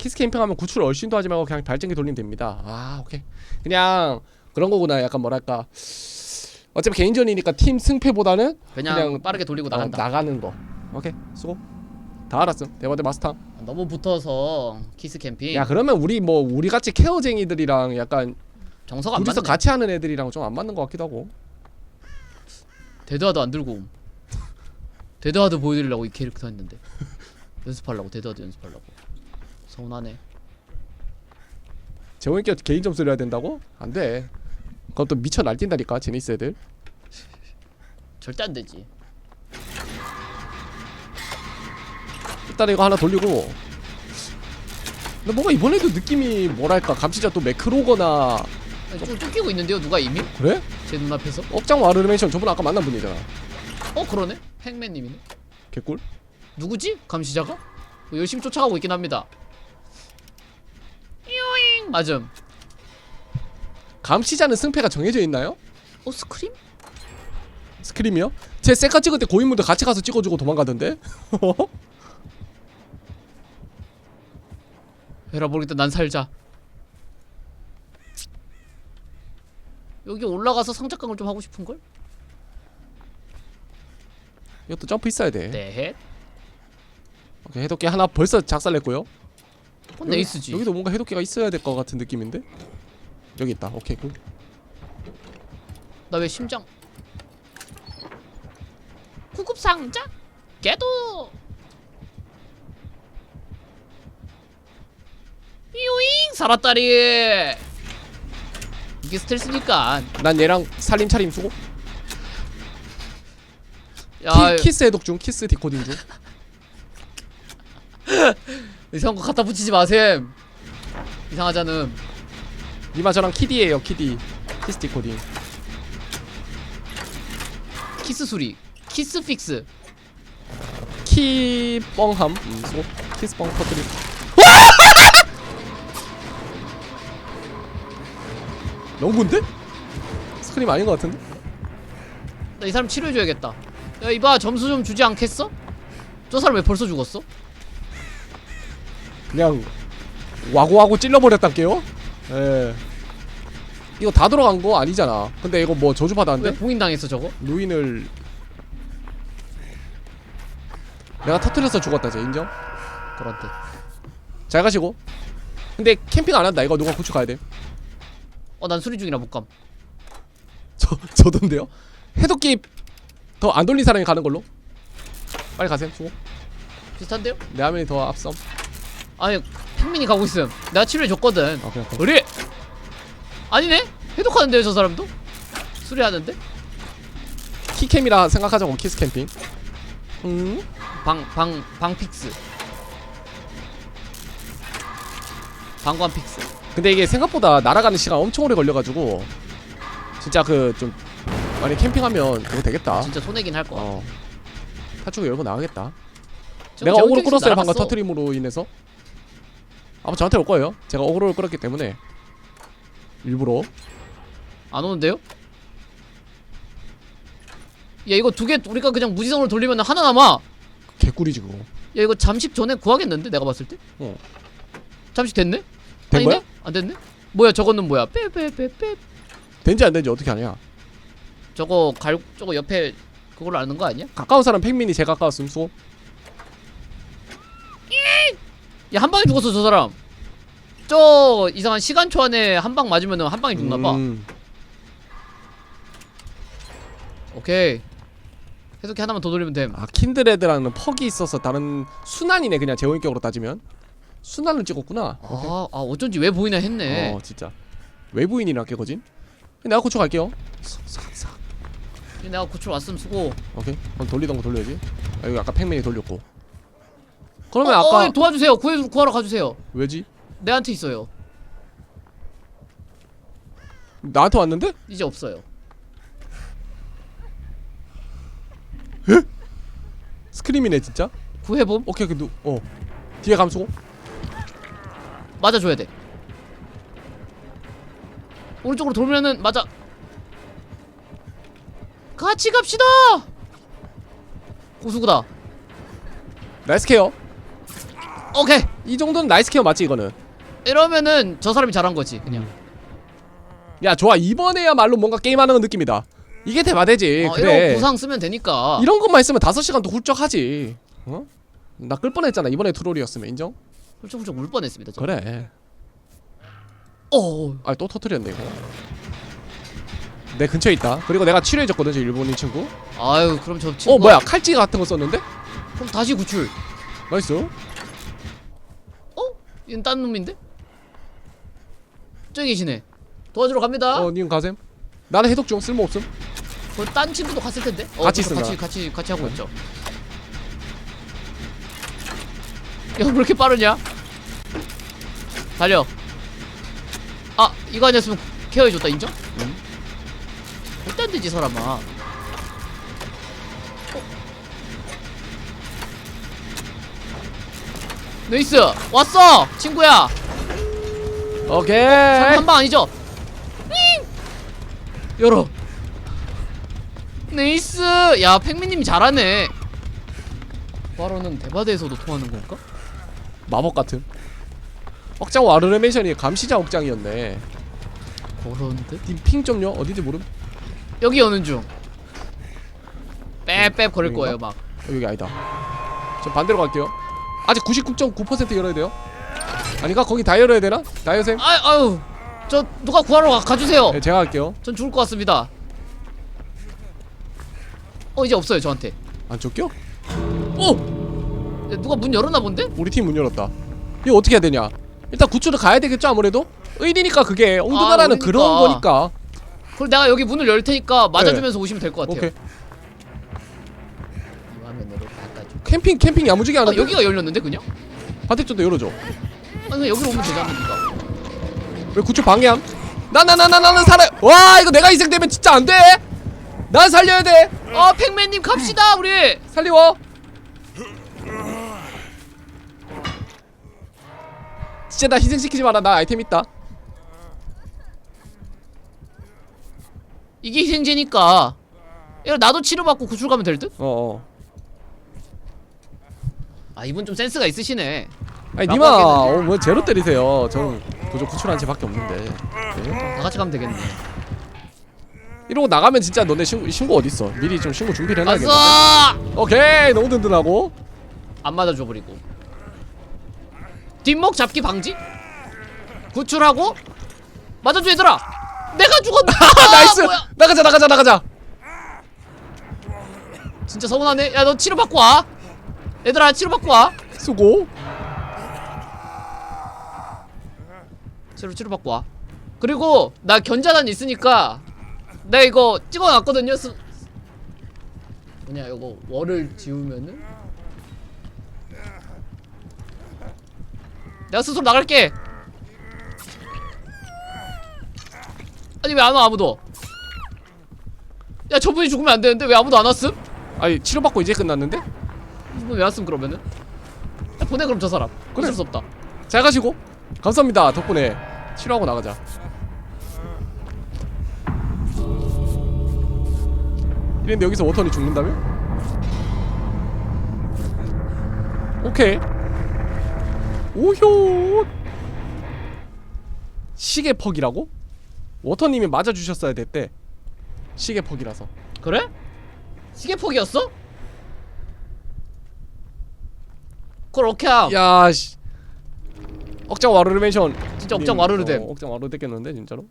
키스 캠핑하면 구출 얼씬도 하지 말고 그냥 발전기 돌리면 됩니다. 아 오케이. 그냥 그런 거구나. 약간 뭐랄까. 어차피 개인전이니까 팀 승패보다는 그냥, 그냥 빠르게 돌리고 어, 나간다. 나가는 거. 오케이 수고. 다 알았음. 대바대 마스터. 너무 붙어서 키스 캠핑. 야 그러면 우리 뭐 우리 같이 케어쟁이들이랑 약간 정서가 안 둘이서 맞네. 같이 하는 애들이랑 좀 안 맞는 것 같기도 하고. 데드하드 안 들고 옴. 데드하드 보여드리려고 이 캐릭터 했는데 연습하려고 데드하드 연습하려고 서운하네. 재원이께 개인 점수를 해야 된다고? 안 돼. 그럼 또 미쳐 날뛴다니까 제니스 애들. 절대 안 되지. 일단 이거 하나 돌리고. 근데 뭔가 이번에도 느낌이 뭐랄까 감시자 또 매크로거나 좀 쫓기고 있는데요 누가 이미? 그래? 제 눈앞에서? 억장 와르르메이션 저분 아까 만난 분이잖아. 어 그러네? 행맨님이네. 개꿀. 누구지? 감시자가? 뭐 열심히 쫓아가고 있긴 합니다. 잉 맞음. 감시자는 승패가 정해져 있나요? 어 스크림? 스크림이요? 제 셀카 찍을 때 고인물들 같이 가서 찍어주고 도망가던데? 에라 모르겠다 난 살자. 여기 올라가서 상작강을 좀 하고 싶은 걸? 이것도 점프 있어야 돼. 네. 오케이, 해독기 하나 벌써 작살냈고요. 어, 네이스지. 여기도 뭔가 해독기가 있어야 될 것 같은 느낌인데? 여기 있다. 오케이 굿. 나 왜 심장? 구급 상자? 개도. 삐오잉 살았다리. 이게 스텔스니까. 난 얘랑 살림 차림 수고. 야 키, 키스 해독 중. 키스 디코딩 중. 이상한 거 갖다 붙이지 마셈. 이상하잖음. 니마 저랑 키디예요. 키디. 키스 디코딩. 키스 수리. 키스 픽스. 키 뻥함. 음, 수고. 키스 뻥 터뜨리. 너무인데? 스크림 아닌 것 같은데? 나 이 사람 치료해줘야겠다. 야 이봐 점수 좀 주지 않겠어? 저 사람 왜 벌써 죽었어? 그냥 와고와고 찔러버렸단게요. 예. 이거 다 들어간 거 아니잖아. 근데 이거 뭐 저주 왜 받았는데? 봉인당했어 저거? 루인을 내가 터뜨려서 죽었다. 제 인정. 그런데. 잘 가시고. 근데 캠핑 안 한다. 이거 누가 고추 가야 돼. 어난 수리 중이라 못 감. 저 저던데요? 해독기 더 안 돌린 사람이 가는 걸로. 빨리 가세요. 수고. 비슷한데요? 내 화면이 더 앞섬. 아니 팽민이 가고 있음. 내가 치료해 줬거든. 아 그냥 더. 우리 아니네? 해독하는데요 저 사람도? 수리하는데? 키캠이라 생각하자고 키스 캠핑. 음. 방 방 방픽스. 방관 픽스. 근데 이게 생각보다 날아가는 시간 엄청 오래 걸려가지고 진짜 그좀 많이 캠핑하면 그거 되겠다. 진짜 손해긴 할 거야. 어. 타축 열고 나가겠다. 저 내가 어그로 킥스 끌었어요 방금 날아갔어. 터트림으로 인해서. 아마 저한테 올 거예요. 제가 어그로를 끌었기 때문에 일부러. 안 오는데요? 야 이거 두 개 우리가 그냥 무지성으로 돌리면 하나 남아. 개꿀이지 그거. 야 이거 잠식 전에 구하겠는데 내가 봤을 때? 어. 잠식 됐네? 된 아닌데? 거야? 안 됐네? 뭐야 저거는 뭐야? 빼빼빼빼 된지 안 된지 어떻게 아냐? 저거 갈 저거 옆에 그걸로 아는 거 아니야? 가까운 사람 팽민이 제일 가까웠음 수고. 야 한 방에 죽었어 저 사람. 저 이상한 시간초 안에 한 방 맞으면은 한 방에 죽나 봐. 음. 오케이. 해석기 하나만 더 돌리면 됨. 아 킨드레드라는 퍽이 있어서 다른 순환이네 그냥 제원격으로 따지면 순환을 찍었구나. 아, 아 어쩐지 왜 보이나 했네. 어 진짜 외부인이라 깨거진. 내가 고쳐 갈게요. 싹싹. 내가 구출 왔음 수고. 오케이. 그럼 돌리던 거 돌려야지. 아, 여기 아까 팽민이 돌렸고. 그러면 어, 아까 어, 도와주세요. 구해 구하러 가주세요. 왜지? 내한테 있어요. 나한테 왔는데? 이제 없어요. 스크림이네 진짜. 구해봄 오케이 그 누. 어. 뒤에 감수고. 맞아줘야 돼. 오른쪽으로 돌면은 맞아. 같이 갑시다. 고수구다. 나이스 케어. 오케이. 이 정도는 나이스 케어 맞지 이거는? 이러면은 저 사람이 잘한 거지 그냥. 야 좋아. 이번에야말로 뭔가 게임하는 느낌이다. 이게 대바대지. 어, 그래. 이런 구상 쓰면 되니까. 이런 것만 있으면 5시간도 훌쩍 하지. 어? 나 끌 뻔했잖아 이번에 트롤이었으면. 인정? 훌쩍훌쩍 울 뻔했습니다 저. 그래. 어 아또 터트렸네 이거. 내 근처에 있다. 그리고 내가 치료해줬거든 저 일본인 친구. 아유 그럼 저 친구 어 뭐야 칼찌 같은 거 썼는데? 그럼 다시 구출. 나이스 어? 얘는 딴 놈인데? 저기 계시네. 도와주러 갑니다. 어 님 가셈? 나는 해독 중 쓸모 없음. 그 딴 친구도 갔을 텐데? 어, 같이 그래서 쓰나? 같이 같이 같이 하고 있죠. 야 왜 이렇게 빠르냐? 달려. 아 이거 아니었으면 케어해 줬다 인정? 응. 절대 안 되지 사람아 네이스! 왔어! 친구야! 오케이. 한방 아니죠? 윙! 열어. 네이스! 야 팽미님 잘하네. 바로는 대바대에서도 통하는 건가? 마법 같은. 억장 와르르메이션이 감시자 억장이었네. 그런 듯? 핑 좀요? 어딘지 모름? 여기 여는 중. 빼빼 여긴가? 거예요 막. 어, 여기 아니다. 저 반대로 갈게요 아직 99.9% 열어야 돼요 아닌가? 거기 다 열어야 되나? 다 여셈? 아, 아유 저 누가 구하러 가, 가주세요 네, 제가 할게요 전 죽을 것 같습니다 어 이제 없어요 저한테 안 쫓겨? 오! 야, 누가 문 열었나 본데? 우리 팀 문 열었다 이거 어떻게 해야 되냐 일단 구출을 가야 되겠죠 아무래도? 의리니까 그게 옹두가라는 그러니까. 그런 거니까 그럼 내가 여기 문을 열 테니까 맞아주면서 오시면 될 것 같아요 네. 오케이 이 캠핑 캠핑 야무지게 아 하는데? 여기가 열렸는데 그냥? 반대쪽도 열어줘. 아니 그냥 여기로 오면 되잖아 니가 왜 구출 방해함? 나나나나 나는 살아 와 이거 내가 희생되면 진짜 안돼! 난 살려야 돼! 아 팩맨님 갑시다 우리! 살리워 진짜 나 희생시키지 마라. 나 아이템 있다. 이게 희생제니까. 야 나도 치료받고 구출 가면 될 듯? 어어 아 이분 좀 센스가 있으시네. 아니 라고 니마. 어, 뭐 제로 때리세요. 저는 도저 구출한 채밖에 없는데. 네? 다 같이 가면 되겠네. 이러고 나가면 진짜 너네 신고, 신고 어딨어? 미리 좀 신고 준비를 해놔야겠네 아싸! 오케이 너무 든든하고. 안 맞아줘 버리고. 뒷목 잡기 방지? 구출하고? 맞아줘 얘들아! 내가 죽었다! 나이스! 뭐야? 나가자 나가자 나가자! 진짜 서운하네? 야 너 치료받고 와 얘들아 치료 받고 와. 수고. 치료 치료 받고 와. 그리고 나 견자단 있으니까 내가 이거 찍어놨거든요 스... 뭐냐 이거 월을 지우면은? 내가 스스로 나갈게. 아니 왜 안 와 아무도? 야 저분이 죽으면 안 되는데 왜 아무도 안 왔음? 아니 치료받고 이제 끝났는데? 이분 왜 왔음 그러면은? 야 보내 그럼 저 사람 그래. 어쩔 수 없다 잘 가시고 감사합니다 덕분에 치료하고 나가자 이랬는데 여기서 워턴이 죽는다며? 오케이 오효 시계 퍽이라고? 워터님이 맞아주셨어야 됐대 시계 퍽이라서 그래? 시계폭이었어? 그걸 어떻게 함? 야씨. 억장 와르르 멘션. 진짜 억장 와르르 됨. 어, 억장 와르르 됐겠는데 진짜로